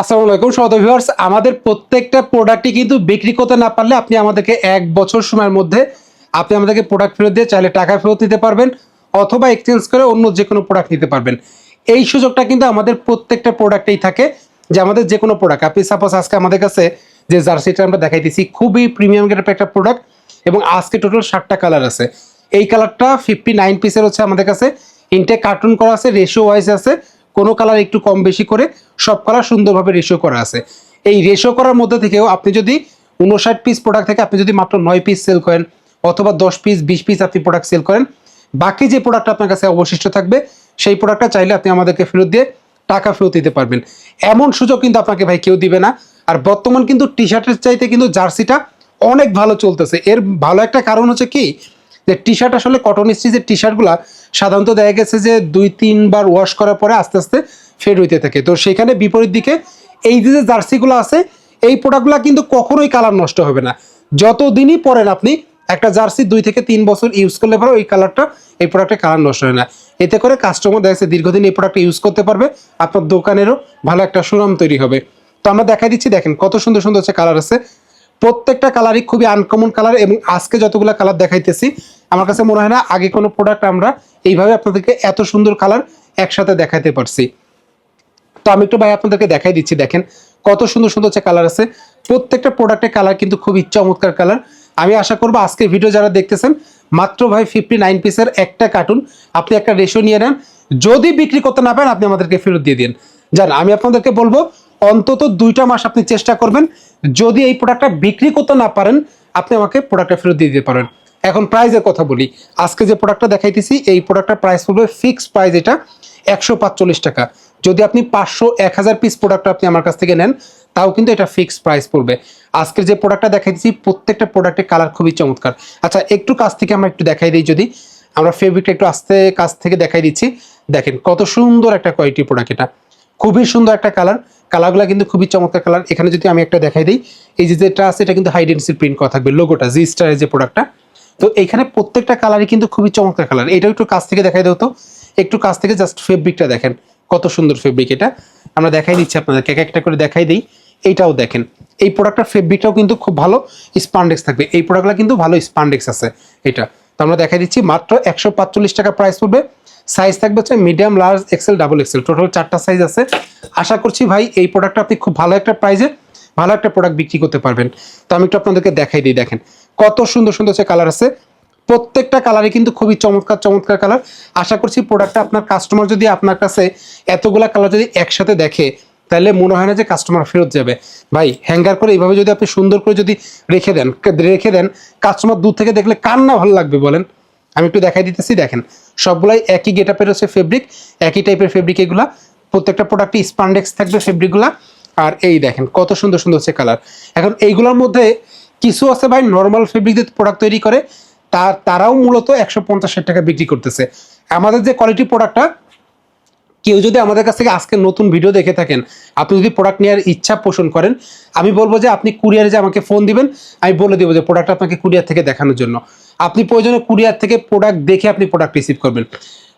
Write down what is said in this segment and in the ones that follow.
আসসালামু আলাইকুম ভিউয়ার্স। আমাদের প্রত্যেকটা প্রোডাক্টই কিন্তু বিক্রি করতে না পারলে আপনি আমাদেরকে এক বছর সময়ের মধ্যে আপনি আমাদেরকে প্রোডাক্ট ফেরত দিয়ে চাইলে টাকা ফেরত দিতে পারবেন অথবা এক্সচেঞ্জ করে অন্য যে কোনো প্রোডাক্ট নিতে পারবেন। এই সুযোগটা কিন্তু আমাদের প্রত্যেকটা প্রোডাক্টেই থাকে যে আমাদের যে কোনো প্রোডাক্ট আপনি সাপোজ আজকে আমাদের কাছে যে জার্সিটা আমরা দেখাইতেছি, খুবই প্রিমিয়াম গ্রেডের একটা প্রোডাক্ট এবং আজকে টোটাল ষাটটা কালার আছে। এই কালারটা ফিফটি নাইন পিসের হচ্ছে আমাদের কাছে। ইনটেক কার্টুন করা আছে রেশিও ওয়াইজ আছে। কোনো কালার একটু কম বেশি করে সব কালার সুন্দরভাবে রেশিও করা আছে। এই রেশিও করার মধ্যে থেকেও আপনি যদি উনষাট পিস প্রোডাক্ট থেকে আপনি যদি মাত্র নয় পিস সেল করেন অথবা দশ পিস বিশ পিস আপনি প্রোডাক্ট সেল করেন, বাকি যে প্রোডাক্ট আপনার কাছে অবশিষ্ট থাকবে, সেই প্রোডাক্টটা চাইলে আপনি আমাদেরকে ফেরত দিয়ে টাকা ফেরত দিতে পারবেন। এমন সুযোগ কিন্তু আপনাকে ভাই কেউ দিবে না। আর বর্তমান কিন্তু টি শার্টের চাইতে কিন্তু জার্সিটা অনেক ভালো চলতেছে। এর ভালো একটা কারণ হচ্ছে কি? যে টি শার্ট আসলে কটন স্টিচের টি শার্টগুলো সাধারণত দেখা গেছে যে দুই তিনবার ওয়াশ করার পরে আস্তে আস্তে ফেড হইতে থাকে। তো সেখানে বিপরীত দিকে এই যে জার্সিগুলো আছে, এই প্রোডাক্টগুলো কিন্তু কখনোই কালার নষ্ট হবে না। যতদিনই পরেন আপনি, একটা জার্সি দুই থেকে তিন বছর ইউজ করলে পরে ওই কালারটা এই প্রোডাক্টের কালার নষ্ট হয় না। এতে করে কাস্টমার দেখা যাচ্ছে দীর্ঘদিন এই প্রোডাক্ট ইউজ করতে পারবে, আপনার দোকানেরও ভালো একটা সুনাম তৈরি হবে। তো আমরা দেখাই দিচ্ছি, দেখেন কত সুন্দর সুন্দর হচ্ছে কালার আছে। প্রত্যেকটা কালারই খুবই আনকমন কালার এবং আজকে যতগুলো কালার দেখাইতেছি, আমার কাছে মনে হয় না আগে কোনো প্রোডাক্ট আমরা এইভাবে আপনাদেরকে এত সুন্দর কালার একসাথে দেখাইতে পারছি। তো আমি একটু ভাই আপনাদেরকে দেখাই দিচ্ছি, দেখেন কত সুন্দর সুন্দর হচ্ছে কালার আছে। প্রত্যেকটা প্রোডাক্টের কালার কিন্তু খুবই চমৎকার কালার আমি আশা করব আজকে ভিডিও যারা দেখতেছেন, মাত্র ভাই ফিফটি নাইন পিসের একটা কার্টুন আপনি একটা রেশো নিয়ে নেন। যদি বিক্রি করতে না পারেন, আপনি আমাদেরকে ফেরত দিয়ে দিন। জান, আমি আপনাদেরকে বলব অন্তত দুইটা মাস আপনি চেষ্টা করবেন। যদি এই প্রোডাক্টটা বিক্রি করতে না পারেন, আপনি আমাকে প্রোডাক্টটা ফেরত দিয়ে দিতে পারেন। এখন প্রাইজের কথা বলি। আজকে যে প্রোডাক্টটা দেখাইতেছি, এই প্রোডাক্টটার প্রাইস পড়বে ফিক্সড প্রাইস এটা একশো টাকা। যদি আপনি পাঁচশো, এক হাজার পিস প্রোডাক্ট আপনি আমার কাছ থেকে নেন, তাও কিন্তু এটা ফিক্সড প্রাইস পড়বে। আজকের যে প্রোডাক্টটা দেখাইতেছি, প্রত্যেকটা প্রোডাক্টের কালার খুবই চমৎকার। আচ্ছা একটু কাছ থেকে আমরা একটু দেখাই দিই যদি। আমরা ফেব্রিকটা একটু আস্তে কাছ থেকে দেখাই দিচ্ছি। দেখেন কত সুন্দর একটা কোয়ালিটি প্রোডাক্ট এটা। খুবই সুন্দর একটা কালার কালারগুলো কিন্তু খুবই চমৎকার কালার এখানে যদি আমি একটা দেখাই দিই, এই যে যেটা আছে, এটা কিন্তু হাইডেন্সি প্রিন্ট করা থাকবে লোগোটা জি স্টারের যে প্রোডাক্টটা তো এখানে প্রত্যেকটা কালারই কিন্তু খুবই চমৎকার কালার এটাও একটু কাছ থেকে দেখাই দাও তো। একটু কাছ থেকে জাস্ট ফেব্রিকটা দেখেন, কত সুন্দর ফেব্রিক এটা। আমরা দেখাই দিচ্ছি আপনাদেরকে, এক একটা করে দেখাই দিই, এইটাও দেখেন। এই প্রোডাক্টটার ফেব্রিকটাও কিন্তু খুব ভালো স্পান্ডেক্স থাকবে। এই প্রোডাক্টগুলো কিন্তু ভালো স্পান্ডেক্স আছে, এটা। তো আমরা দেখাই দিচ্ছি, মাত্র একশো পাঁচচল্লিশ টাকা প্রাইস পড়বে। সাইজ থাকবে হচ্ছে medium large XL double XL total চারটা সাইজ আছে। আশা করছি ভাই, এই প্রোডাক্টটা আপনি খুব ভালো একটা প্রাইজে ভালো একটা প্রোডাক্ট বিক্রি করতে পারবেন। তো আমি একটু আপনাদেরকে দেখাই দিই, দেখেন। কত সুন্দর সুন্দর সে কালার আছে। প্রত্যেকটা কালারই কিন্তু খুবই চমৎকার চমৎকার কালার আশা করছি প্রোডাক্টটা আপনার কাস্টমার যদি আপনার কাছে এতগুলা কালার যদি একসাথে দেখে তাহলে মনে হয় না যে কাস্টমার ফেরত যাবে। ভাই হ্যাঙ্গার করে এইভাবে যদি আপনি সুন্দর করে যদি রেখে দেন রেখে দেন কাস্টমার দূর থেকে দেখলে কার না ভালো লাগবে বলেন। আমি একটু দেখাই দিতেছি, দেখেন। সবগুলাই একই গেট আপের হচ্ছে ফেব্রিক একই টাইপের ফেব্রিক এগুলা। প্রত্যেকটা প্রোডাক্টই স্পান্ডেক্স থাকবে ফেব্রিকগুলা আর এই দেখেন, কত সুন্দর সুন্দর হচ্ছে কালার এখন এইগুলোর মধ্যে কিছু আছে ভাই নর্মাল ফেব্রিক দিয়ে প্রোডাক্ট তৈরি করে তার তারাও মূলত একশো পঞ্চাশ টাকা বিক্রি করতেছে। আমাদের যে কোয়ালিটি প্রোডাক্টটা কেউ যদি আমাদের কাছ থেকে আজকে নতুন ভিডিও দেখে থাকেন, আপনি যদি প্রোডাক্ট নেওয়ার ইচ্ছা পোষণ করেন, আমি বলব যে আপনি কুরিয়ারে যে আমাকে ফোন দিবেন, আমি বলে দেবো যে প্রোডাক্ট আপনাকে কুরিয়ার থেকে দেখানোর জন্য। আপনি প্রয়োজনে কুরিয়ার থেকে প্রোডাক্ট দেখে আপনি প্রোডাক্ট রিসিভ করবেন।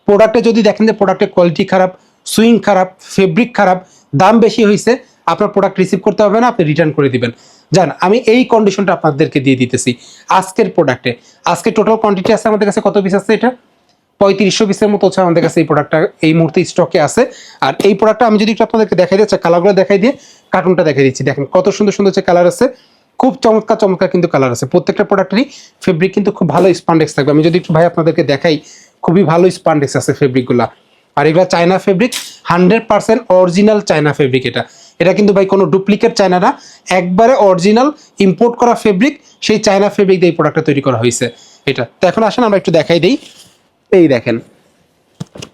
প্রোডাক্টে যদি দেখেন যে প্রোডাক্টের কোয়ালিটি খারাপ সুইং খারাপ ফেব্রিক খারাপ, দাম বেশি হয়েছে আপনার প্রোডাক্ট রিসিভ করতে হবে না, আপনি রিটার্ন করে দিবেন। জান, আমি এই কন্ডিশনটা আপনাদেরকে দিয়ে দিতেছি আজকের প্রোডাক্টে আজকে টোটাল কোয়ান্টিটি আছে আমাদের কাছে, কত পিস আছে এটা? পঁয়ত্রিশশো পিসের মতো হচ্ছে আমাদের কাছে এই প্রোডাক্টটা এই মুহূর্তে স্টকে আছে। আর এই প্রোডাক্টটা আমি যদি একটু আপনাদেরকে দেখাই দিচ্ছি কালারগুলো দেখাই দিয়ে কার্টুনটা দেখাই দিচ্ছি। দেখেন, কত সুন্দর সুন্দর হচ্ছে কালার আছে, খুব চমৎকার চমৎকার কিন্তু কালার আছে। প্রত্যেকটা প্রোডাক্টেরই ফেব্রিক কিন্তু খুব ভালো স্পান্ডেক্স থাকবে। আমি যদি একটু ভাই আপনাদেরকে দেখাই, খুবই ভালো স্পান্ডেক্স আছে ফেব্রিকগুলো আর এগুলো China fabric hundred percent original China fabric এটা। এটা কিন্তু ভাই কোনো ডুপ্লিকেট চায়না না। একবারে অরিজিনাল ইম্পোর্ট করা ফেব্রিক সেই চায়না ফেব্রিক দিয়ে এই প্রোডাক্টটা তৈরি করা হয়েছে। এটা। তো এখন আসেন, আমরা একটু দেখাই দিই। এই দেখেন।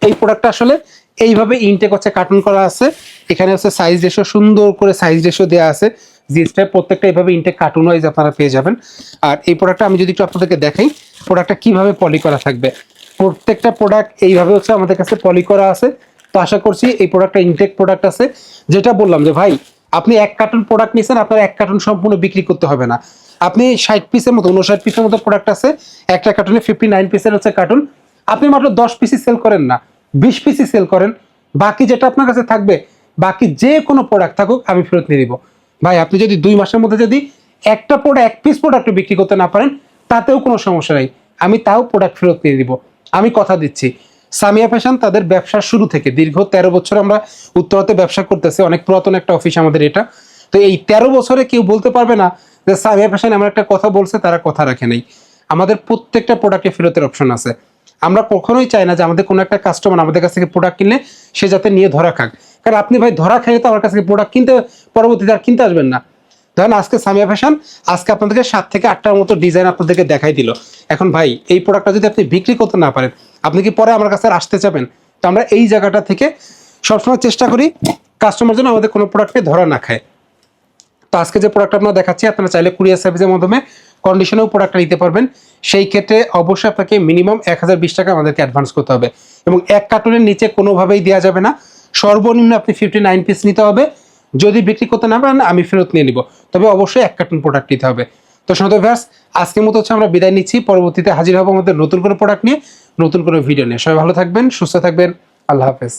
এই প্রোডাক্টটা আসলে এইভাবে ইনটেক হচ্ছে কার্টুন করা আছে। এখানে হচ্ছে সাইজ রেশো সুন্দর করে সাইজ রেশো দেওয়া আছে। জিনিসটা প্রত্যেকটা এইভাবে ইনটেক কার্টুন ওয়াইজ আপনারা পেয়ে যাবেন। আর এই প্রোডাক্টটা আমি যদি একটু আপনাদেরকে দেখাই প্রোডাক্টটা কীভাবে পলি করা থাকবে? প্রত্যেকটা প্রোডাক্ট এইভাবে হচ্ছে আমাদের কাছে পলি করা আছে। তো আশা করছি এই প্রোডাক্টটা ইনটেক প্রোডাক্ট আছে। যেটা বললাম যে, ভাই, আপনি এক কার্টুন প্রোডাক্ট নিয়েছেন আপনার এক কার্টুন সম্পূর্ণ বিক্রি করতে হবে না। আপনি ষাট পিসের মতো উনষাট পিসের মতো প্রোডাক্ট আছে। একটা কার্টুনে ফিফটি নাইন পিসের হচ্ছে কার্টুন আপনি মাত্র দশ পিসি সেল করেন না, বিশ পিসি সেল করেন, বাকি যেটা আপনার কাছে থাকবে, বাকি যে কোনো প্রোডাক্ট থাকুক, আমি ফেরত নিয়ে দিব ভাই, আপনি যদি দুই মাসের মধ্যে যদি একটা প্রোডাক্ট এক পিস প্রোডাক্ট বিক্রি করতে না পারেন, তাতেও কোনো সমস্যা নেই। আমি তাও প্রোডাক্ট ফেরত নিয়ে দিব আমি কথা দিচ্ছি, সামিয়া ফ্যাশন তাদের ব্যবসা শুরু থেকে, দীর্ঘ তেরো বছর আমরা উত্তরাতে ব্যবসা করতেছি, অনেক পুরাতন একটা অফিস আমাদের এটা। তো এই তেরো বছরে কেউ বলতে পারবে না যে সামিয়া ফ্যাশন আমার একটা কথা বলছে, তারা কথা রাখে নাই। আমাদের প্রত্যেকটা প্রোডাক্টে ফেরতের অপশন আছে। আমরা কখনোই চাই না যে আমাদের কোনো একটা কাস্টমার আমাদের কাছ থেকে প্রোডাক্ট কিনলে সে যাতে নিয়ে ধরা খাক। কারণ আপনি ভাই ধরা খাইলে তো আমার কাছ থেকে প্রোডাক্ট কিনতে পরবর্তীতে আর কিনতে আসবেন না। ধরেন আজকে সামিয়া ফ্যাশন, আজকে আপনাদেরকে সাত থেকে আটটার মতো ডিজাইন আপনাদেরকে দেখাই দিল। এখন ভাই এই প্রোডাক্টটা যদি আপনি বিক্রি করতে না পারেন, আপনি কি পরে আমার কাছে আসতে চাবেন? তো আমরা এই জায়গাটা থেকে সবসময় চেষ্টা করি কাস্টমার যেন আমাদের কোনো প্রোডাক্টে ধরা না খায়। তো আজকে যে প্রোডাক্ট আপনারা দেখাচ্ছি, আপনারা চাইলে কুরিয়ার সার্ভিসের মাধ্যমে কন্ডিশনেও প্রোডাক্টটা নিতে পারবেন, সেই ক্ষেত্রে অবশ্যই আপনাকে মিনিমাম এক হাজার বিশ টাকা আমাদেরকে অ্যাডভান্স করতে হবে। এবং এক কার্টুনের নিচে কোনোভাবেই দেওয়া যাবে না। সর্বনিম্ন আপনি ফিফটি নাইন পিস নিতে হবে। যদি বিক্রি করতে না পারেন, আমি ফেরত নিয়ে নিব। তবে অবশ্যই এক কার্টুন প্রোডাক্ট নিতে হবে। তো শোনাতে ভ্যাস আজকের মতো হচ্ছে আমরা বিদায় নিচ্ছি। পরবর্তীতে হাজির হব আমাদের নতুন কোনো প্রোডাক্ট নিয়ে, নতুন কোনো ভিডিও নিয়ে। সবাই ভালো থাকবেন, সুস্থ থাকবেন। আল্লাহ হাফেজ।